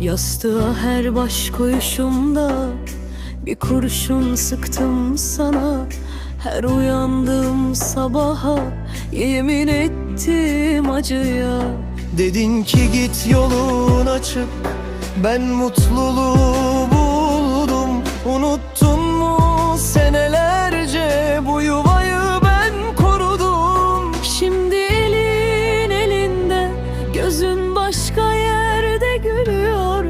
Yastığa her baş koyuşumda Bir kurşun sıktım sana. Her uyandığım sabaha Yemin ettim acıya. Dedin ki git yolun açık Ben mutluluğu buldum. Unuttun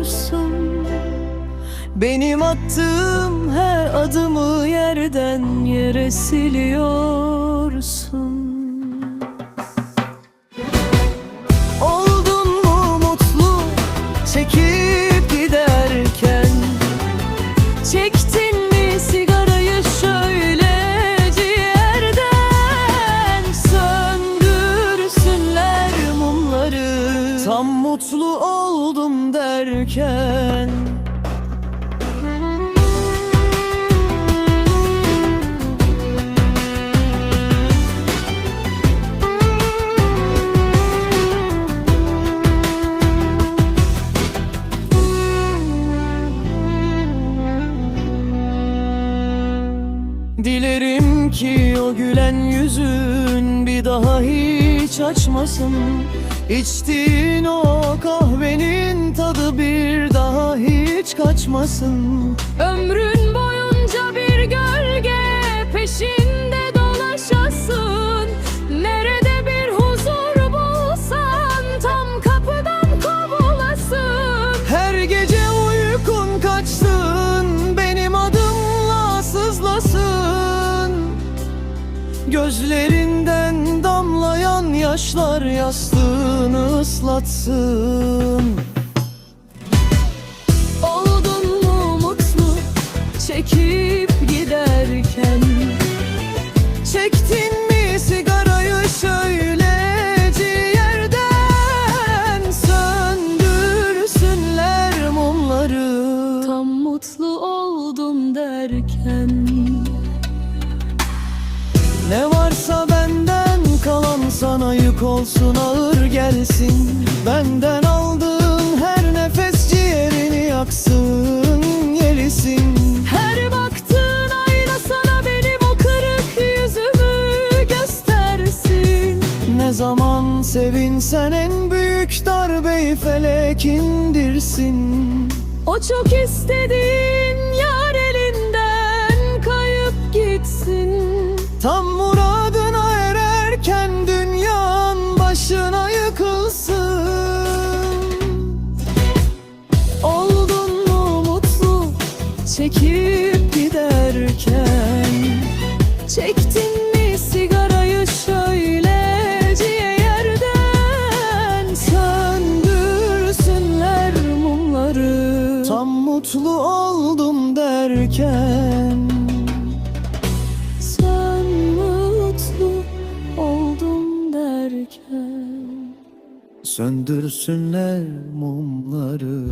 gülüyorsun Benim attığım her adımı Yerden yere siliyorsun. Oldun mu mutlu çekip giderken? Çektin mi sigarayı şöyle ciğerden? Söndürsünler mumları. Tam mutlu oldum derken Dilerim ki o gülen yüzün bir daha hiç açmasın İçtiğin o kahvenin tadı bir daha hiç kaçmasın. Ömrün boyunca bir gölge peşinde dolaşasın. Nerede bir huzur bulsan tam kapıdan kovulasın. Her gece uykun kaçsın Benim adımla sızlasın. Gözlerinden yaşlar yastığını ıslatsın. Oldun mu mutlu çekip giderken? Çektin mi sigarayı şöyle ciğerden? Söndürsünler mumları. Tam mutlu oldum derken. Ne varsa sana yük olsun ağır gelsin. Benden aldığın her nefes ciğerini yaksın yelisin. Her baktığın ayna sana benim o kırık yüzümü göstersin. Ne zaman sevinsen en büyük darbeyi felek indirsin O çok istediğin yar elinden kayıp gitsin. Tam mutlu oldum derken. Sen mutlu oldum derken. Söndürsünler mumları